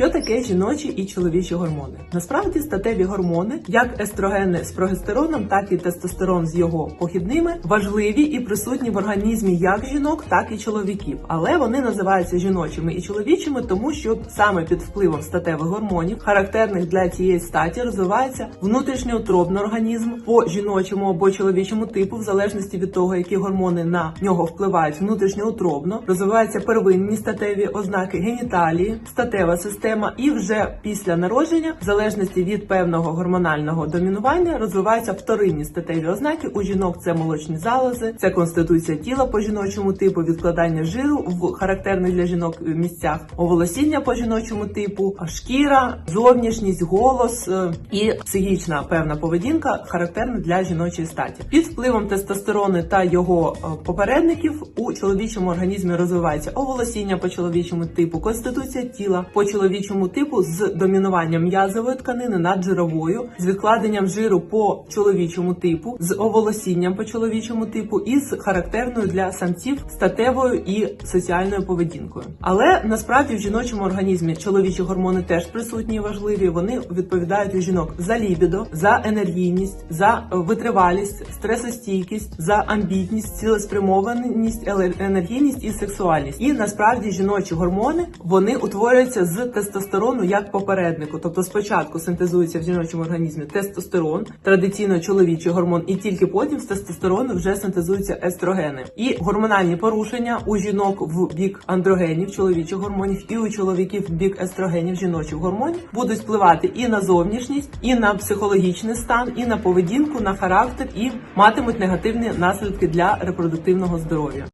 Що таке жіночі і чоловічі гормони? Насправді статеві гормони, як естрогени з прогестероном, так і тестостерон з його похідними, важливі і присутні в організмі як жінок, так і чоловіків. Але вони називаються жіночими і чоловічими, тому що саме під впливом статевих гормонів, характерних для цієї статі, розвивається внутрішньоутробний організм по жіночому або чоловічому типу, в залежності від того, які гормони на нього впливають внутрішньоутробно, розвиваються первинні статеві ознаки геніталії, статева система, і вже після народження, в залежності від певного гормонального домінування, розвиваються вторинні статеві ознаки. У жінок це молочні залози, це конституція тіла по жіночому типу, відкладання жиру в характерних для жінок місцях, оволосіння по жіночому типу, шкіра, зовнішність, голос е, і психічна певна поведінка характерна для жіночої статі. Під впливом тестостерону та його е, попередників у чоловічому організмі розвивається оволосіння по чоловічому типу, конституція тіла по чоловічому типу з домінуванням м'язової тканини над жировою, з відкладенням жиру по чоловічому типу, з оволосінням по чоловічому типу і з характерною для самців статевою і соціальною поведінкою. Але насправді в жіночому організмі чоловічі гормони теж присутні і важливі. Вони відповідають у жінок за лібідо, за енергійність, за витривалість, стресостійкість, за амбітність, цілеспрямованість, енергійність і сексуальність. І насправді жіночі гормони вони утворюються з тестостерону як попереднику. Тобто спочатку синтезується в жіночому організмі тестостерон, традиційно чоловічий гормон, і тільки потім з тестостерону вже синтезуються естрогени. І гормональні порушення у жінок в бік андрогенів, чоловічих гормонів, і у чоловіків в бік естрогенів, жіночих гормонів будуть впливати і на зовнішність, і на психологічний стан, і на поведінку, на характер, і матимуть негативні наслідки для репродуктивного здоров'я.